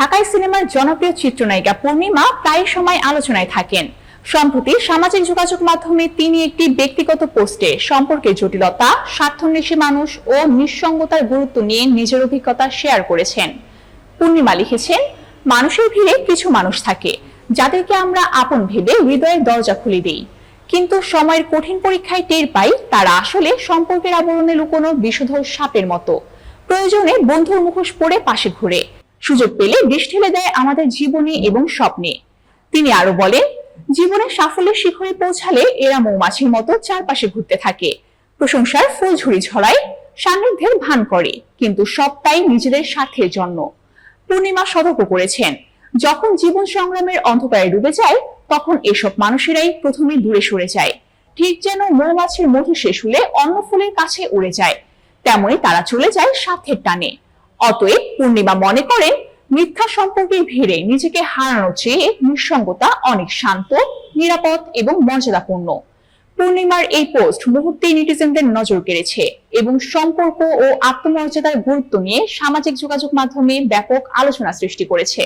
ঢাকায় সিনেমার জনপ্রিয় চিত্রনায়িকা পূর্ণিমা প্রায় সময় আলোচনায় থাকেন। সম্প্রতি সামাজিক যোগাযোগ মাধ্যমে তিনি একটি ব্যক্তিগত পোস্টে সম্পর্কের জটিলতা, স্বার্থন্বেষী মানুষ ও নিঃসঙ্গতার গুরুত্ব নিয়ে নিজের অভিজ্ঞতা শেয়ার করেছেন। পূর্ণিমা লিখেছেন, মানুষের ভিড়ে কিছু মানুষ থাকে, যাদেরকে আমরা আপন ভেবে হৃদয়ের দরজা খুলে দিই। কিন্তু সময়ের কঠিন পরীক্ষায় টের পাই, তারা আসলে সম্পর্কের আবরণে লুকোনো বিষধর সাপের মতো। প্রয়োজনে বন্ধুর মুখোশ পরে পাশে ঘুরে সুযোগ পেলে বিষ ঠেলে দেয় আমাদের জীবনে এবং স্বপ্নে। তিনি আরও বলেন, জীবনে সাফল্যের শিখরে পৌঁছালে এরা মৌমাছির মতো চারপাশে ঘুরতে থাকে। প্রশংসার ফুলঝুরি ঝরায়, সান্নিধ্যের ভান করে, কিন্তু সবটাই নিজেদের স্বার্থের জন্য। পূর্ণিমা সতর্ক করেছেন, যখন জীবন সংগ্রামের অন্ধকারে ডুবে যায়, তখন এসব মানুষেরাই প্রথমে দূরে সরে যায়। ঠিক যেন মৌমাছির মধু শেষ হলে অন্য ফুলের কাছে উড়ে যায়। তেমনি তারা চলে যায় স্বার্থের টানে। অতএব পূর্ণিমা মনে করেন, মিথ্যা সম্পর্কের ভিড়ে নিজেকে হারানোর চেয়ে নিঃসঙ্গতা অনেক শান্ত, নিরাপদ এবং মর্যাদাপূর্ণ। পূর্ণিমার এই পোস্ট মুহূর্তেই নেটিজেনদের নজর কেড়েছে এবং সম্পর্ক ও আত্মমর্যাদার গুরুত্ব নিয়ে সামাজিক যোগাযোগ মাধ্যমে ব্যাপক আলোচনা সৃষ্টি করেছে।